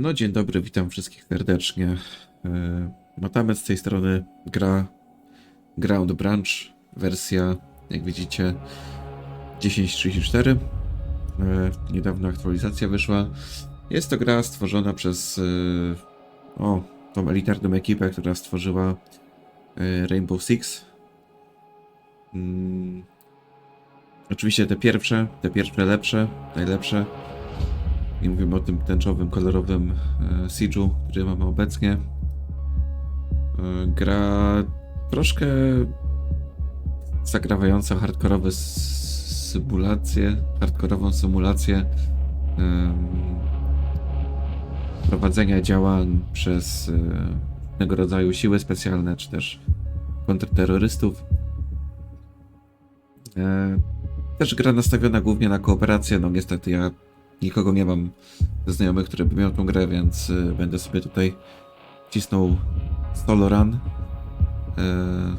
No dzień dobry, witam wszystkich serdecznie. E, Matamet z tej strony gra Ground Branch, wersja jak widzicie 10.34. E, Niedawno aktualizacja wyszła. Jest to gra stworzona przez e, o, tą elitarną ekipę, która stworzyła Rainbow Six. Mm, Oczywiście te pierwsze, te pierwsze lepsze, najlepsze. I mówimy o tym tęczowym, kolorowym e, Siege'u, który mamy obecnie. E, gra troszkę zagrawająca hardkorowe symulacje, hardkorową symulację prowadzenia działań przez e, pewnego rodzaju siły specjalne, czy też kontrterrorystów. E, też gra nastawiona głównie na kooperację, no niestety ja nikogo nie mam znajomych, który by miał tą grę, więc y, będę sobie tutaj cisnął solo run. Y,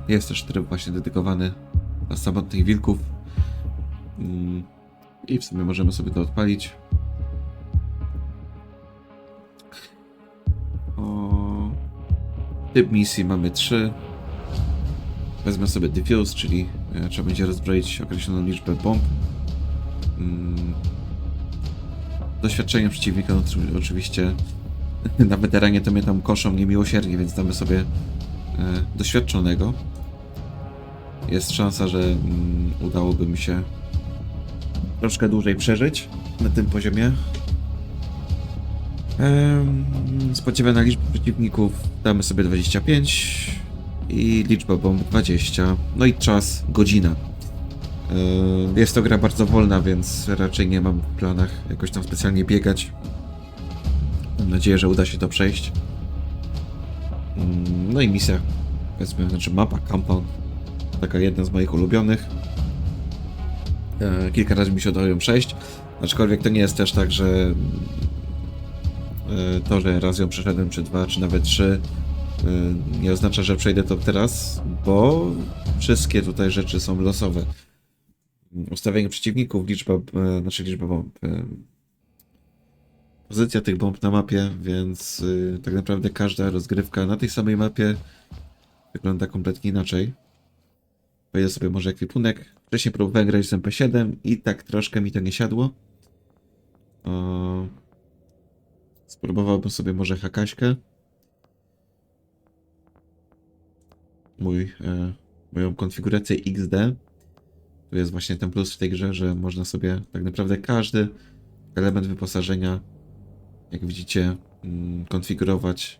jest też tryb właśnie dedykowany dla samotnych wilków. Mm, I w sumie możemy sobie to odpalić. O... Typ misji mamy 3. Wezmę sobie diffuse, czyli e, trzeba będzie rozbroić określoną liczbę bomb. Mm, doświadczenie przeciwnika, no, oczy- oczywiście na weteranie to mnie tam koszą niemiłosiernie, więc damy sobie e, doświadczonego. Jest szansa, że mm, udałoby mi się troszkę dłużej przeżyć na tym poziomie. Em, spodziewana liczba przeciwników damy sobie 25 i liczba bomb 20. No i czas godzina. Yy, Jest to gra bardzo wolna, więc raczej nie mam w planach jakoś tam specjalnie biegać. Mam nadzieję, że uda się to przejść. Mm, No i misja, powiedzmy, znaczy mapa, compound. Taka jedna z moich ulubionych. E, Kilka razy mi się udało ją przejść. Aczkolwiek to nie jest też tak, że to, że raz ją przeszedłem, czy dwa, czy nawet trzy, nie oznacza, że przejdę to teraz, bo wszystkie tutaj rzeczy są losowe ustawienie przeciwników, liczba, e, znaczy liczba bomb, e, pozycja tych bomb na mapie, więc y, tak naprawdę każda rozgrywka na tej samej mapie wygląda kompletnie inaczej. Wejdę sobie może ekwipunek. Wcześniej próbowałem grać z MP7 i tak troszkę mi to nie siadło. O, spróbowałbym sobie może Hakaśkę. Mój, e, moją konfigurację XD. Tu jest właśnie ten plus w tej grze, że można sobie tak naprawdę każdy element wyposażenia, jak widzicie, mm, konfigurować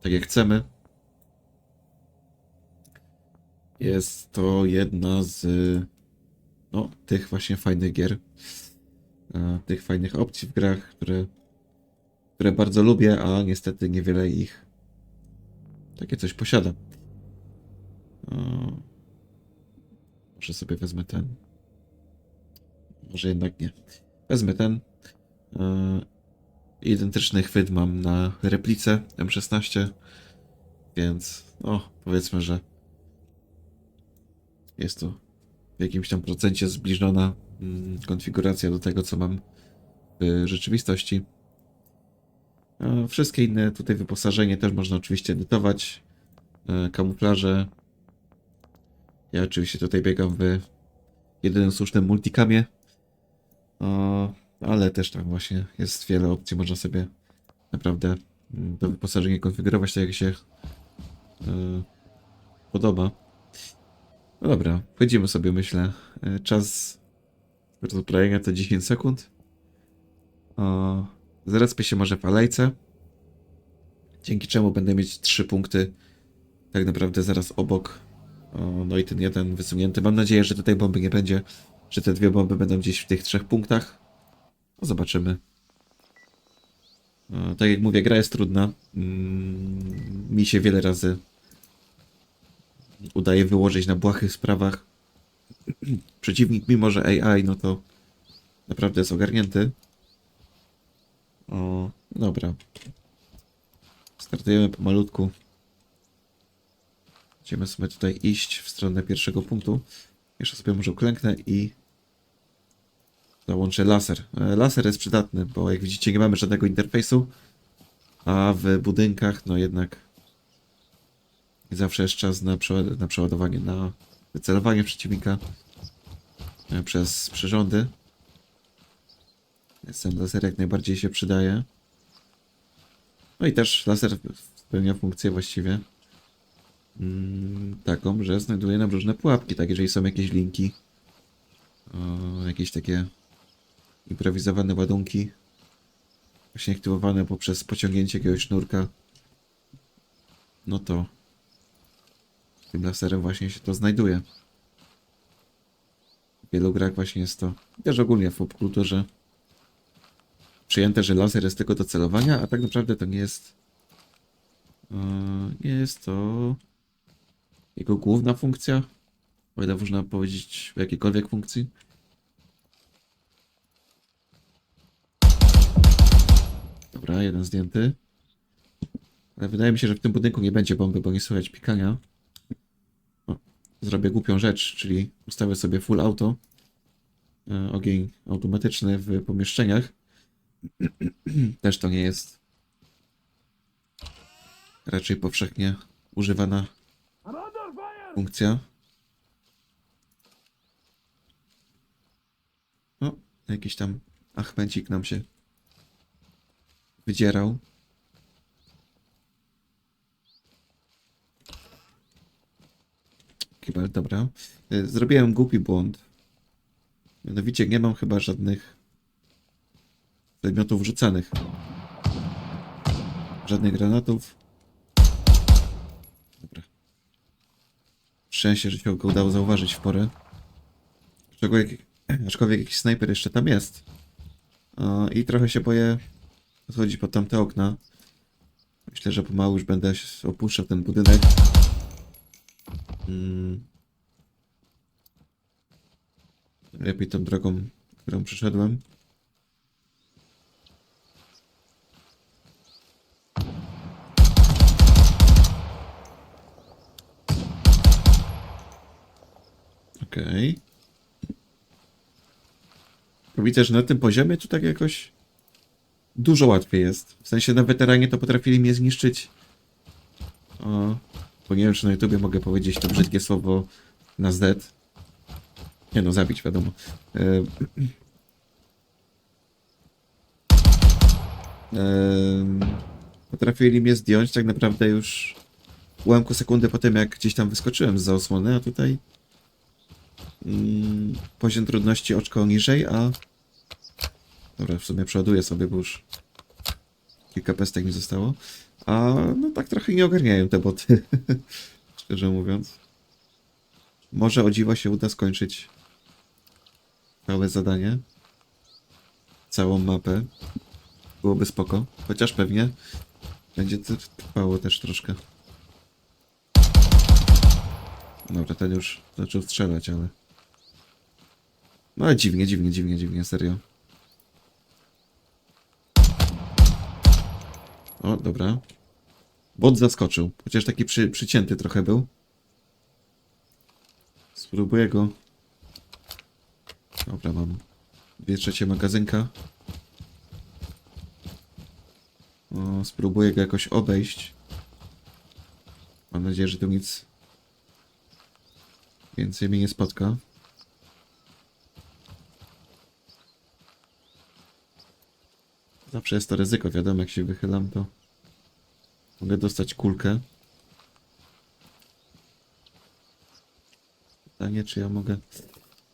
tak jak chcemy. Jest to jedna z no, tych właśnie fajnych gier, e, tych fajnych opcji w grach, które, które bardzo lubię, a niestety niewiele ich takie coś posiada. Może sobie wezmę ten. Może jednak nie. Wezmę ten. Yy, identyczny chwyt mam na replice M16. Więc, no, powiedzmy, że jest to w jakimś tam procencie zbliżona mm, konfiguracja do tego, co mam w rzeczywistości. A wszystkie inne tutaj wyposażenie też można oczywiście edytować. Yy, kamuflaże, ja oczywiście tutaj biegam w jedynym słusznym multicamie. O, ale też tam właśnie jest wiele opcji. Można sobie naprawdę mm, to wyposażenie konfigurować tak jak się yy, podoba. No dobra, wchodzimy sobie myślę. Yy, Czas rozbrojenia to 10 sekund. O, zrespię się może w alejce. Dzięki czemu będę mieć 3 punkty tak naprawdę zaraz obok no i ten jeden wysunięty. Mam nadzieję, że tutaj bomby nie będzie, że te dwie bomby będą gdzieś w tych trzech punktach. No zobaczymy. O, tak jak mówię, gra jest trudna. Mm, mi się wiele razy udaje wyłożyć na błahych sprawach. Przeciwnik, mimo że AI, no to naprawdę jest ogarnięty. O, dobra. Startujemy pomalutku. Będziemy sobie tutaj iść w stronę pierwszego punktu. Jeszcze sobie może uklęknę i załączę laser. E, Laser jest przydatny, bo jak widzicie nie mamy żadnego interfejsu. A w budynkach, no jednak zawsze jest czas na, na przeładowanie, na wycelowanie przeciwnika e, przez przyrządy. Ten laser jak najbardziej się przydaje. No i też laser spełnia funkcję właściwie taką, że znajduje nam różne pułapki, tak, jeżeli są jakieś linki, o, jakieś takie improwizowane ładunki, właśnie aktywowane poprzez pociągnięcie jakiegoś sznurka, no to tym laserem właśnie się to znajduje. W wielu grach właśnie jest to, też ogólnie w popkulturze, przyjęte, że laser jest tylko do celowania, a tak naprawdę to nie jest e, nie jest to jego główna funkcja, o ile można powiedzieć w jakiejkolwiek funkcji. Dobra, jeden zdjęty. Ale wydaje mi się, że w tym budynku nie będzie bomby, bo nie słychać pikania. O, zrobię głupią rzecz, czyli ustawię sobie full auto. e, Ogień automatyczny w pomieszczeniach. Też to nie jest raczej powszechnie używana funkcja. O, jakiś tam Achmencik nam się wydzierał. Kibel, dobra. Y, Zrobiłem głupi błąd. Mianowicie nie mam chyba żadnych przedmiotów rzucanych. Żadnych granatów. Szczęście, że się go udało zauważyć w porę. Aczkolwiek, aczkolwiek jakiś snajper jeszcze tam jest. I trochę się boję odchodzić pod tamte okna. Myślę, że pomału już będę opuszczał ten budynek. Mm. Lepiej tą drogą, którą przyszedłem. Okej. Widzę, że na tym poziomie tu tak jakoś dużo łatwiej jest. W sensie na weteranie to potrafili mnie zniszczyć. O, bo nie wiem, czy na YouTubie mogę powiedzieć to brzydkie słowo na Z. Nie no, zabić, wiadomo. Em, potrafili mnie zdjąć tak naprawdę już ułamku sekundy po tym, jak gdzieś tam wyskoczyłem z osłony, a tutaj mm, poziom trudności oczko niżej, a dobra, w sumie przeładuję sobie, bo już kilka pestek mi zostało. A no tak trochę nie ogarniają te boty, szczerze mówiąc. Może o dziwo się uda skończyć całe zadanie. Całą mapę. Byłoby spoko. Chociaż pewnie będzie to trwało też troszkę. Dobra, ten już zaczął strzelać, ale... No dziwnie, dziwnie, dziwnie, dziwnie, serio. O, dobra. Bot zaskoczył. Chociaż taki przy, przycięty trochę był. Spróbuję go. Dobra, mam dwie trzecie magazynka. O, spróbuję go jakoś obejść. Mam nadzieję, że tu nic więcej mnie nie spotka. Zawsze jest to ryzyko, wiadomo, jak się wychylam, to mogę dostać kulkę. Pytanie, czy ja mogę...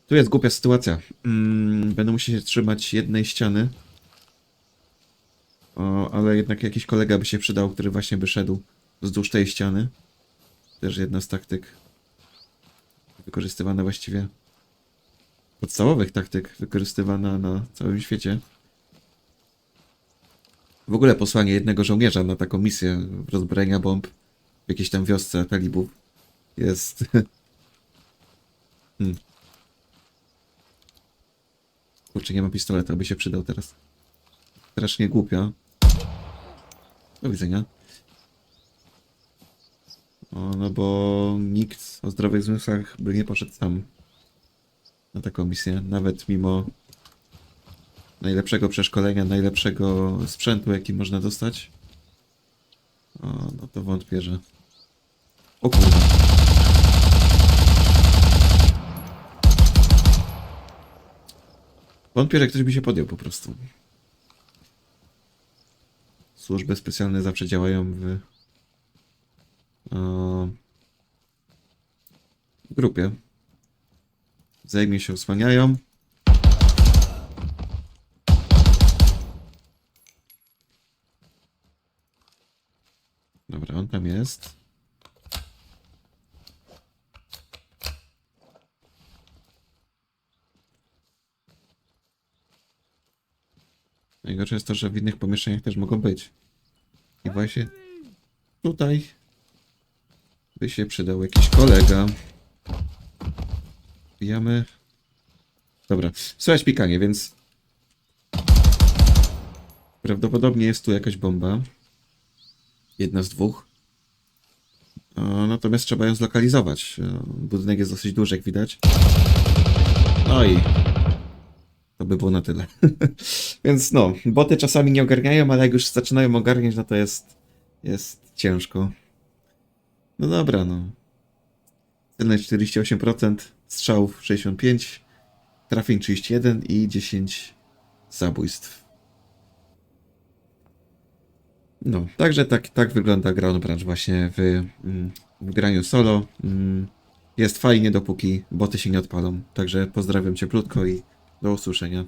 Tu jest głupia sytuacja. Mm, będę musiał się trzymać jednej ściany. O, ale jednak jakiś kolega by się przydał, który właśnie by szedł wzdłuż tej ściany. Też jedna z taktyk wykorzystywana właściwie. Podstawowych taktyk wykorzystywana na całym świecie. W ogóle posłanie jednego żołnierza na taką misję rozbrojenia bomb w jakiejś tam wiosce talibów jest. hmm. Kurczę, nie mam pistoletu, aby się przydał teraz. Strasznie głupio. Do widzenia. O, no bo nikt o zdrowych zmysłach by nie poszedł sam na taką misję, nawet mimo najlepszego przeszkolenia, najlepszego sprzętu, jaki można dostać. O, no to wątpię, że... O kurwa. Wątpię, że ktoś by się podjął po prostu. Służby specjalne zawsze działają w... W grupie. Zajmie się osłaniają. Jest. Najgorsze jest to, że w innych pomieszczeniach też mogą być. I właśnie tutaj by się przydał jakiś kolega. Wbijamy. Dobra, słychać pikanie, więc prawdopodobnie jest tu jakaś bomba. Jedna z dwóch. O, natomiast trzeba ją zlokalizować. O, Budynek jest dosyć duży, jak widać. No i to by było na tyle. Więc no, boty czasami nie ogarniają, ale jak już zaczynają ogarniać, no to jest, jest ciężko. No dobra, no. Celność 48%, strzałów 65, trafień 31 i 10 zabójstw. No, także tak, tak wygląda Ground Branch właśnie w, mm, w graniu solo. Mm, Jest fajnie, dopóki boty się nie odpalą. Także pozdrawiam cieplutko i do usłyszenia.